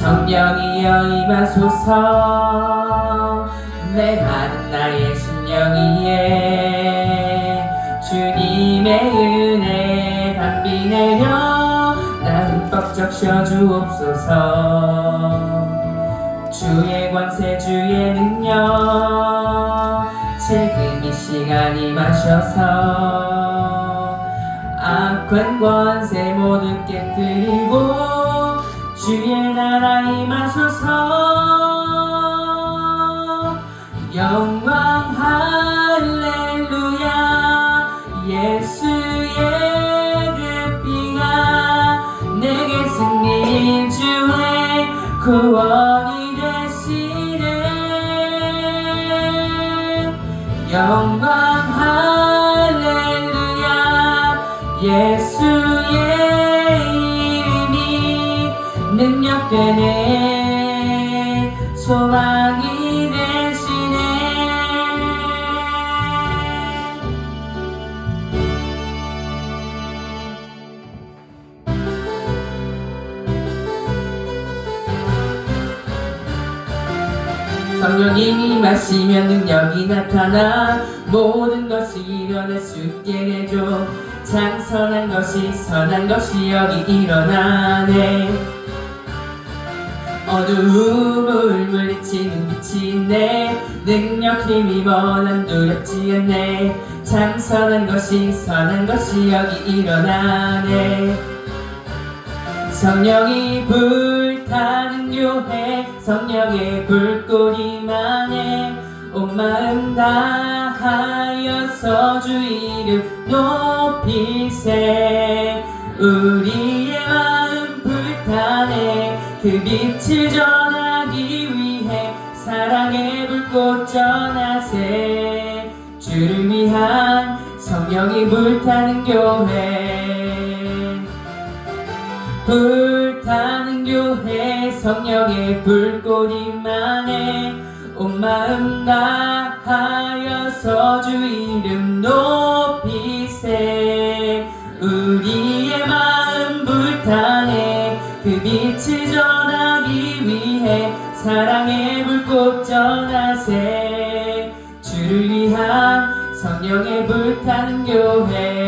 성령이여 임하소서. 메마른 나의 심령 위에 주님의 은혜 담비 내려 나 흠뻑 적셔 주옵소서. 주의 권세 주의 능력 지금 이 시간 임하셔서. 악한 권세 모두 깨뜨리고 주의 나라 임하소서 영광 할렐루야. 예수의 그 피가 내게 승리 주의 구원이 되시네. 영광 할렐루야. 예수 능력 되네. 소망이 되시네. 성령님이 마시면 능력이 나타나 모든 것이 일어날 수 있게 해줘. 장선한 것이 선한 것이 여기 일어나네 어두움을 물리치는 빛이 있네. 능력 힘이 뭐난 두렵지 않네. 장선한 것이 선한 것이 여기 일어나네. 성령이 불타는 교회 성령의 불꽃이만해. 온 마음 다하여서 주 이름 높이세. 불타네 그 빛을 전하기 위해 사랑의 불꽃 전하세. 주를 위한 성령이 불타는 교회. 불타는 교회 성령의 불꽃이 만해 온 마음 다하여서 주 이름 높이 빛을 전하기 위해 사랑의 불꽃 전하세. 주를 위한 성령의 불타는 교회